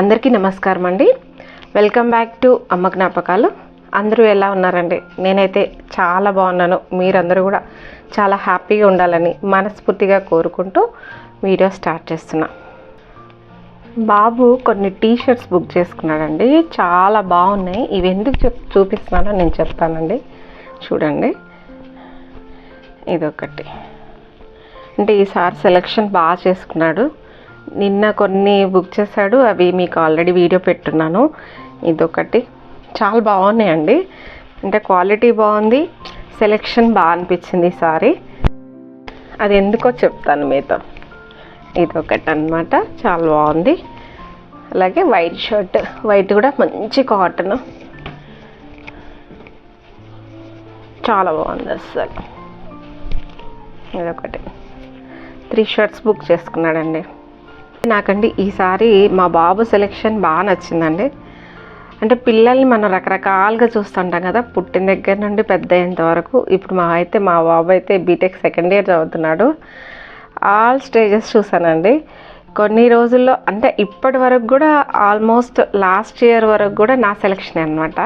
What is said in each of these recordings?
అందరికీ నమస్కారం అండి. వెల్కమ్ బ్యాక్ టు అమ్మ జ్ఞాపకాలు. అందరూ ఎలా ఉన్నారండి? నేనైతే చాలా బాగున్నాను. మీరందరూ కూడా చాలా హ్యాపీగా ఉండాలని మనస్ఫూర్తిగా కోరుకుంటూ వీడియో స్టార్ట్ చేస్తున్నా. బాబు కొన్ని టీ షర్ట్స్ బుక్ చేసుకున్నాడండి. చాలా బాగున్నాయి. ఇవి ఎందుకు చెప్ చూపిస్తున్నానో నేను చెప్తానండి. చూడండి. ఇదొకటి. అంటే ఈసారి సెలెక్షన్ బాగా చేసుకున్నాడు. నిన్న కొన్ని బుక్ చేశాడు అవి మీకు ఆల్రెడీ వీడియో పెట్టున్నాను. ఇదొకటి. చాలా బాగున్నాయండి. అంటే క్వాలిటీ బాగుంది సెలెక్షన్ బాగా అనిపించింది ఈసారి అది ఎందుకో చెప్తాను మీతో. ఇదొకటి అనమాట చాలా బాగుంది. అలాగే వైట్ షర్ట్ వైట్ కూడా మంచి కాటన్ చాలా బాగుంది అసలు ఇదొకటి. త్రీ షర్ట్స్ బుక్ చేసుకున్నాడండి. నాకండి ఈసారి మా బాబు సెలెక్షన్ బాగా నచ్చిందండి. అంటే పిల్లల్ని మనం రకరకాలుగా చూస్తుంటాం కదా పుట్టిన దగ్గర నుండి పెద్ద అయ్యేంత వరకు. ఇప్పుడు మా అయితే మా బాబు అయితే బీటెక్ సెకండ్ ఇయర్ చదువుతున్నాడు. ఆల్ స్టేజెస్ చూసానండి కొన్ని రోజుల్లో అంటే ఇప్పటి వరకు కూడా ఆల్మోస్ట్ లాస్ట్ ఇయర్ వరకు కూడా నా సెలెక్షన్ అనమాట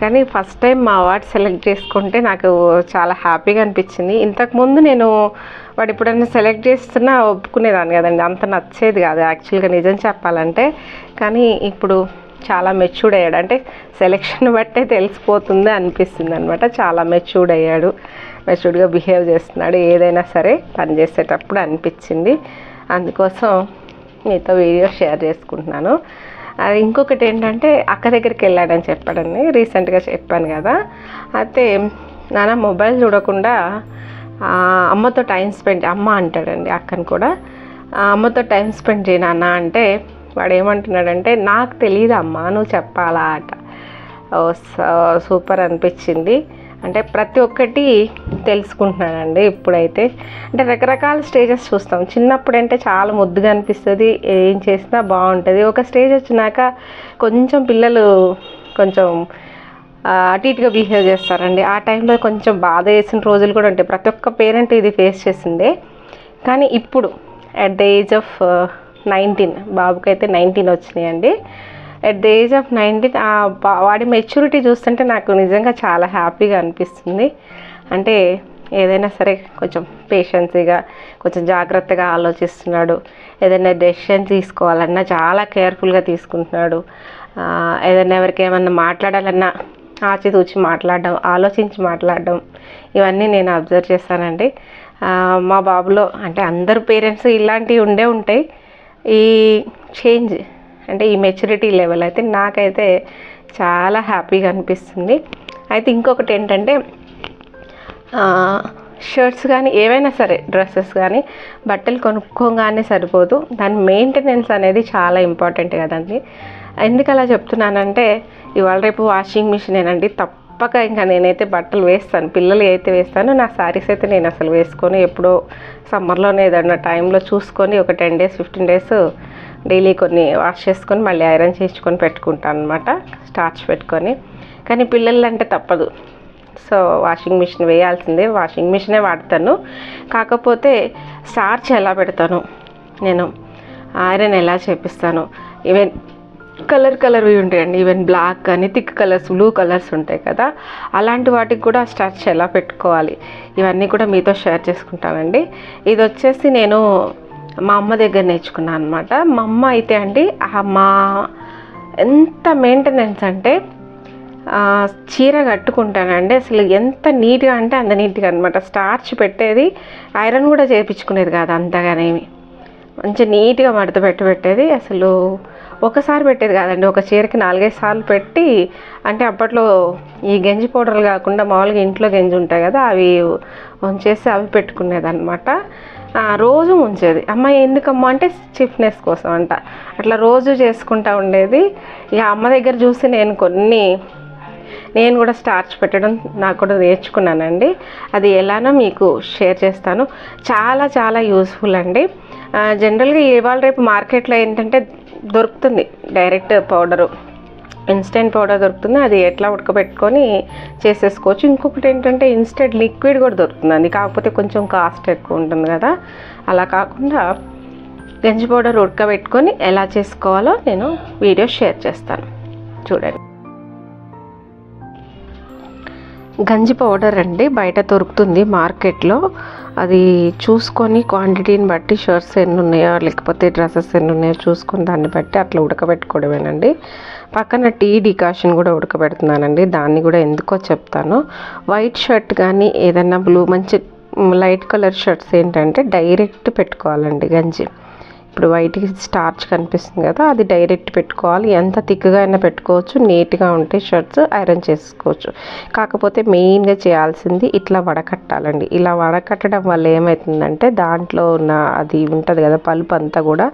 కానీ ఫస్ట్ టైం మా వాడు సెలెక్ట్ చేసుకుంటే నాకు చాలా హ్యాపీగా అనిపించింది. ఇంతకుముందు నేను వాడు ఎప్పుడైనా సెలెక్ట్ చేస్తున్నా ఒప్పుకునేదాన్ని కదండి. అంత నచ్చేది కాదు యాక్చువల్గా నిజం చెప్పాలంటే. కానీ ఇప్పుడు చాలా మెచ్యూర్డ్ అయ్యాడు. అంటే సెలెక్షన్ బట్టే తెలిసిపోతుంది అనిపిస్తుంది అనమాట చాలా మెచ్యూర్డ్ అయ్యాడు. మెచ్యూర్డ్గా బిహేవ్ చేస్తున్నాడు. ఏదైనా సరే పని చేసేటప్పుడు అనిపించింది. అందుకోసం మీతో వీడియో షేర్ చేసుకుంటున్నాను. ఇంకొకటి ఏంటంటే అక్క దగ్గరికి వెళ్ళాడని చెప్పాడని రీసెంట్గా చెప్పాను కదా. అయితే నాన్న మొబైల్ చూడకుండా అమ్మతో టైం స్పెండ్ అమ్మ అంటాడండి అక్కని కూడా. అమ్మతో టైం స్పెండ్ చేయి అంటే వాడు ఏమంటున్నాడంటే నాకు తెలియదు అమ్మ నువ్వు చెప్పాలా అట. సూపర్ అనిపించింది. అంటే ప్రతి ఒక్కటి తెలుసుకుంటున్నానండి ఇప్పుడైతే. అంటే రకరకాల స్టేజెస్ చూస్తాం. చిన్నప్పుడు అంటే చాలా ముద్దుగా అనిపిస్తుంది. ఏం చేసినా బాగుంటుంది. ఒక స్టేజ్ వచ్చినాక కొంచెం పిల్లలు కొంచెం అటు ఇటుగా బిహేవ్ చేస్తారండి. ఆ టైంలో కొంచెం బాధ వేసిన రోజులు కూడా ఉంటాయి. ప్రతి ఒక్క పేరెంట్ ఇది ఫేస్ చేసిందే. కానీ ఇప్పుడు at the age of nineteen బాబుకి అయితే నైన్టీన్ వచ్చినాయండి. At the age of nineteen వాడి మెచ్యూరిటీ చూస్తుంటే నాకు నిజంగా చాలా హ్యాపీగా అనిపిస్తుంది. అంటే ఏదైనా సరే కొంచెం పేషెన్సీగా కొంచెం జాగ్రత్తగా ఆలోచిస్తున్నాడు. ఏదైనా డెసిషన్ తీసుకోవాలన్నా చాలా కేర్ఫుల్గా తీసుకుంటున్నాడు. ఏదైనా ఎవరికి ఏమన్నా మాట్లాడాలన్నా ఆచితూచి మాట్లాడడం ఆలోచించి మాట్లాడడం ఇవన్నీ నేను అబ్జర్వ్ చేశానండి మా బాబులో అంటే అందరు పేరెంట్స్ ఇలాంటివి ఉండే ఉంటాయి. ఈ చేంజ్ అంటే ఈ మెచ్యూరిటీ లెవెల్ అయితే నాకైతే చాలా హ్యాపీగా అనిపిస్తుంది. అయితే ఇంకొకటి ఏంటంటే షర్ట్స్ కానీ ఏవైనా సరే డ్రెస్సెస్ కానీ బట్టలు కొనుక్కోగానే సరిపోదు. దాని మెయింటెనెన్స్ అనేది చాలా ఇంపార్టెంట్ కదండి. ఎందుకు అలా చెప్తున్నానంటే ఇవాళ రేపు వాషింగ్ మిషన్ ఏనండి తప్పు తప్పక ఇంకా నేనైతే బట్టలు వేస్తాను. పిల్లలు అయితే వేస్తాను. నా శారీస్ అయితే నేను అసలు వేసుకొని ఎప్పుడో సమ్మర్లోనే ఏదన్నా టైంలో చూసుకొని ఒక ten days fifteen days daily కొన్ని వాష్ చేసుకొని మళ్ళీ ఐరన్ చేయించుకొని పెట్టుకుంటాను అనమాట స్టార్చ్ పెట్టుకొని. కానీ పిల్లలు అంటే తప్పదు. సో వాషింగ్ మిషన్ వేయాల్సిందే. వాషింగ్ మిషనే వాడతాను. కాకపోతే స్టార్చ్ ఎలా పెడతాను? నేను ఐరన్ ఎలా చేపిస్తాను? ఈవెన్ కలర్ కలర్వి ఉంటాయండి. ఈవెన్ బ్లాక్ కానీ థిక్ కలర్స్ బ్లూ కలర్స్ ఉంటాయి కదా. అలాంటి వాటికి కూడా స్టార్చ్ ఎలా పెట్టుకోవాలి? ఇవన్నీ కూడా మీతో షేర్ చేసుకుంటామండి ఇది వచ్చేసి నేను మా అమ్మ దగ్గర నేర్చుకున్నాను అనమాట మా అమ్మ అయితే అండి మా ఎంత మెయింటెనెన్స్ అంటే చీర కట్టుకుంటానండి. అసలు ఎంత నీట్గా అంటే అంత నీట్గా అనమాట స్టార్చ్ పెట్టేది ఐరన్ కూడా చేయించుకునేది కాదు అంతగానేమి. మంచి నీట్గా మడత పెట్టి పెట్టేది. అసలు ఒకసారి పెట్టేది కాదండి ఒక చీరకి నాలుగైదు సార్లు పెట్టి అంటే అప్పట్లో ఈ గంజి పౌడర్లు కాకుండా మామూలుగా ఇంట్లో గంజి ఉంటాయి కదా అవి ఉంచేసి అవి పెట్టుకునేది అనమాట రోజు ఉంచేది అమ్మ ఎందుకమ్మా అంటే స్టిఫ్నెస్ కోసం అంట. అట్లా రోజు చేసుకుంటా ఉండేది. ఇక అమ్మ దగ్గర చూసి నేను కొన్ని నేను కూడా స్టార్చ్ పెట్టడం నాకు కూడా నేర్చుకున్నానండి. అది ఎలానో మీకు షేర్ చేస్తాను. చాలా చాలా యూస్ఫుల్ అండి. జనరల్గా ఇవాళ రేపు మార్కెట్లో ఏంటంటే దొరుకుతుంది. డైరెక్ట్ పౌడరు ఇన్స్టెంట్ పౌడర్ దొరుకుతుంది. అది ఎట్లా ఉడకబెట్టుకొని చేసేసుకోవచ్చు. ఇంకొకటి ఏంటంటే ఇన్స్టెంట్ లిక్విడ్ కూడా దొరుకుతుంది కాకపోతే కొంచెం కాస్ట్ ఎక్కువ ఉంటుంది కదా. అలా కాకుండా గంజి పౌడర్ ఉడకబెట్టుకొని ఎలా చేసుకోవాలో నేను వీడియో షేర్ చేస్తాను. చూడండి. గంజి పౌడర్ అండి బయట దొరుకుతుంది మార్కెట్లో. అది చూసుకొని క్వాంటిటీని బట్టి షర్ట్స్ ఎన్ని ఉన్నాయో లేకపోతే డ్రెస్సెస్ ఎన్ని ఉన్నాయో చూసుకొని దాన్ని బట్టి అట్లా ఉడకబెట్టుకోవడమేనండి. పక్కన టీ డికాషన్ కూడా ఉడకబెడుతున్నానండి దాన్ని కూడా ఎందుకో చెప్తాను. వైట్ షర్ట్ కానీ ఏదైనా బ్లూ మంచి లైట్ కలర్ షర్ట్స్ ఏంటంటే డైరెక్ట్ పెట్టుకోవాలండి గంజి. ఇప్పుడు వైట్కి స్టార్చ్ కనిపిస్తుంది కదా అది డైరెక్ట్ పెట్టుకోవాలి. ఎంత థిక్గా అయినా పెట్టుకోవచ్చు నీట్గా ఉంటే షర్ట్స్ ఐరన్ చేసుకోవచ్చు. కాకపోతే మెయిన్గా చేయాల్సింది ఇట్లా వడకట్టాలండి. ఇలా వడకట్టడం వల్ల ఏమవుతుందంటే దాంట్లో ఉన్న అది ఉంటుంది కదా పలుపు అంతా కూడా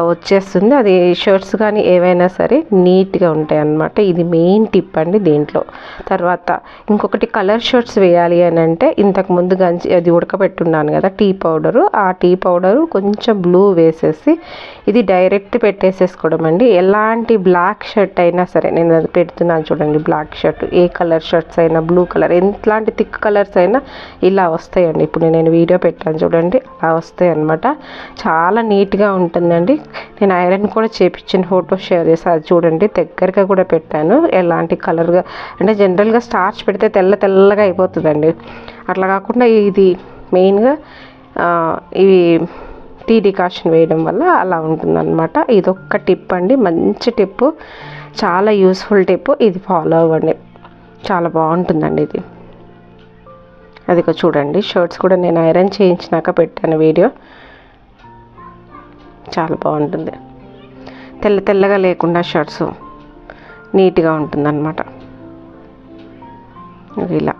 వచ్చేస్తుంది. అది షర్ట్స్ కానీ ఏవైనా సరే నీట్గా ఉంటాయి అన్నమాట. ఇది మెయిన్ టిప్ అండి దీంట్లో. తర్వాత ఇంకొకటి కలర్ షర్ట్స్ వేయాలి అని అంటే ఇంతకుముందు గంజి అది ఉడకబెట్టున్నాను కదా టీ పౌడరు. ఆ టీ పౌడరు కొంచెం బ్లూ వేసేసి ఇది డైరెక్ట్ పెట్టేసేసుకోవడం అండి. ఎలాంటి బ్లాక్ షర్ట్ అయినా సరే నేను అది పెడుతున్నాను చూడండి బ్లాక్ షర్ట్. ఏ కలర్ షర్ట్స్ అయినా బ్లూ కలర్ ఎట్లాంటి థిక్ కలర్స్ అయినా ఇలా వస్తాయండి. ఇప్పుడు నేను వీడియో పెట్టాను చూడండి అలా వస్తాయి అనమాట చాలా నీట్గా ఉంటుందండి. నేను ఐరన్ కూడా చేపించిన ఫోటో షేర్ చేసి అది చూడండి దగ్గరగా కూడా పెట్టాను. ఎలాంటి కలర్గా అంటే జనరల్గా స్టార్చ్ పెడితే తెల్ల తెల్లగా అయిపోతుందండి. అట్లా కాకుండా ఇది మెయిన్గా ఇవి టీ డికాషన్ వేయడం వల్ల అలా ఉంటుందన్నమాట. ఇది టిప్ అండి. మంచి టిప్ చాలా యూస్ఫుల్ టిప్ ఇది ఫాలో అవ్వండి. చాలా బాగుంటుందండి ఇది. అది చూడండి షర్ట్స్ కూడా నేను ఐరన్ చేయించినాక పెట్టాను వీడియో చాలా బాగుంటుంది. తెల్ల తెల్లగా లేకుండా షర్ట్స్ నీట్గా ఉంటుందన్నమాట. ఇలా.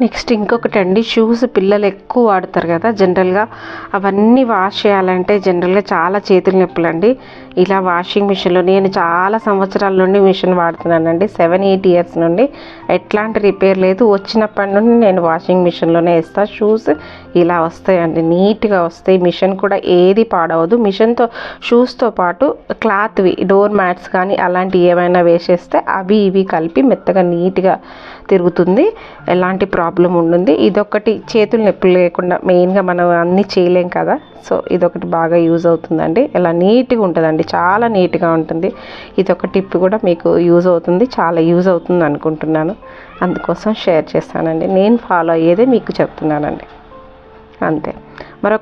నెక్స్ట్ ఇంకొకటి అండి షూస్ పిల్లలు ఎక్కువ వాడతారు కదా జనరల్గా అవన్నీ వాష్ చేయాలంటే జనరల్గా చాలా చేతులు నొప్పులు అండి. ఇలా వాషింగ్ మిషన్లో నేను చాలా సంవత్సరాల నుండి మిషన్ వాడుతున్నానండి సెవెన్ ఎయిట్ ఇయర్స్ నుండి. ఎట్లాంటి రిపేర్ లేదు. వచ్చినప్పటి నుండి నేను వాషింగ్ మిషన్లోనే వేస్తాను షూస్ ఇలా వస్తాయండి నీట్గా వస్తాయి. మిషన్ కూడా ఏది పాడవదు. మిషన్తో షూస్తో పాటు క్లాత్వి డోర్ మ్యాట్స్ కానీ అలాంటివి ఏమైనా వేసేస్తే అవి ఇవి కలిపి మెత్తగా నీట్గా తిరుగుతుంది ఎలాంటి ప్రాబ్లం ఉంటుంది. ఇదొకటి చేతులు నొప్పులు లేకుండా మెయిన్గా మనం అన్నీ చేయలేం కదా. సో ఇదొకటి బాగా యూజ్ అవుతుందండి. ఇలా నీట్గా ఉంటుందండి. చాలా నీట్గా ఉంటుంది. ఇదొక టిప్ కూడా మీకు యూజ్ అవుతుంది. చాలా యూజ్ అవుతుంది అనుకుంటున్నాను. అందుకోసం షేర్ చేస్తానండి. నేను ఫాలో అయ్యేదే మీకు చెప్తున్నానండి. అంతే.